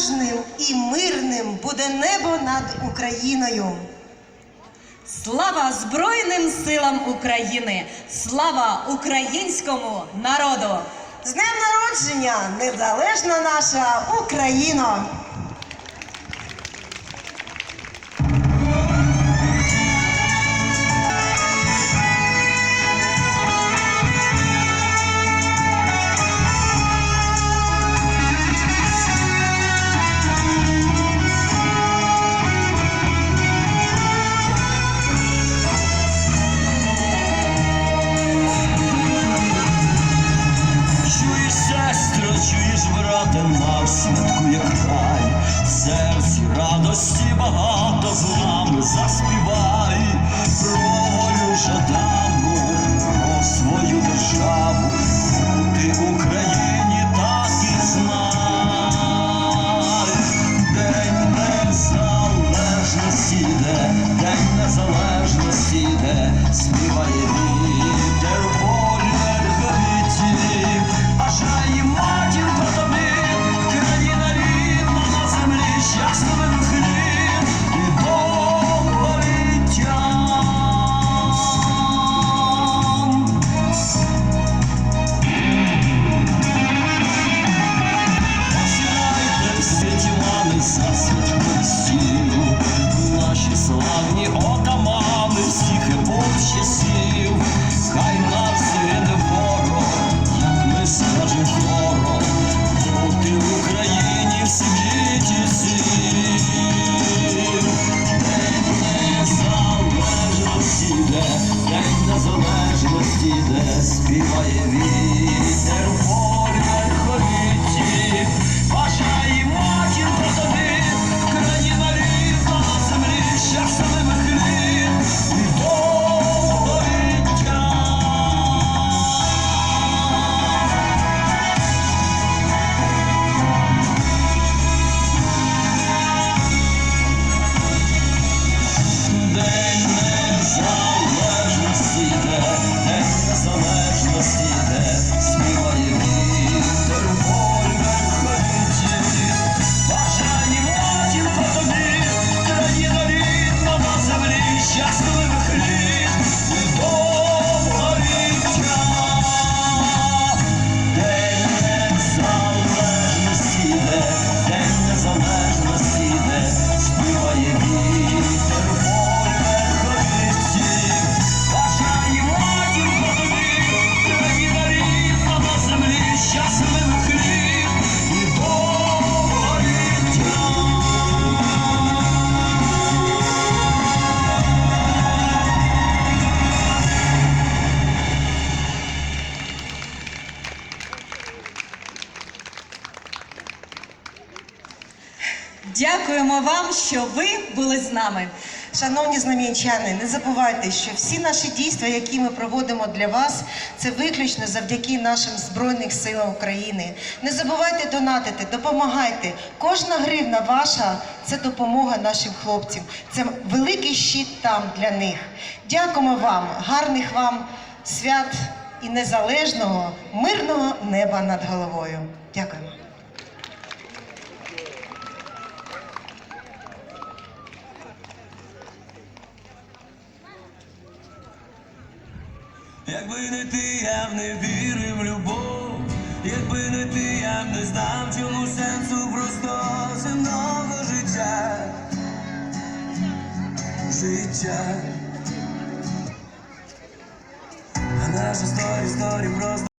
переможним і мирним буде небо над Україною. Слава Збройним силам України! Слава українському народу! З днем народження, незалежна наша Україна! Край, в серці радості багато з нами заспівай Дякуємо вам, що ви були з нами. Шановні знам'янчани, не забувайте, що всі наші дійства, які ми проводимо для вас, це виключно завдяки нашим Збройним силам України. Не забувайте донатити, допомагайте. Кожна гривна ваша це допомога нашим хлопцям. Це великий щит там для них. Дякуємо вам, гарних вам свят і незалежного, мирного неба над головою. Дякуємо. Якби не ти, я б не вірив в любов, якби не ти, я б не знав чому сенсу просто земного життя. Життя. А наша сторі, сторі просто.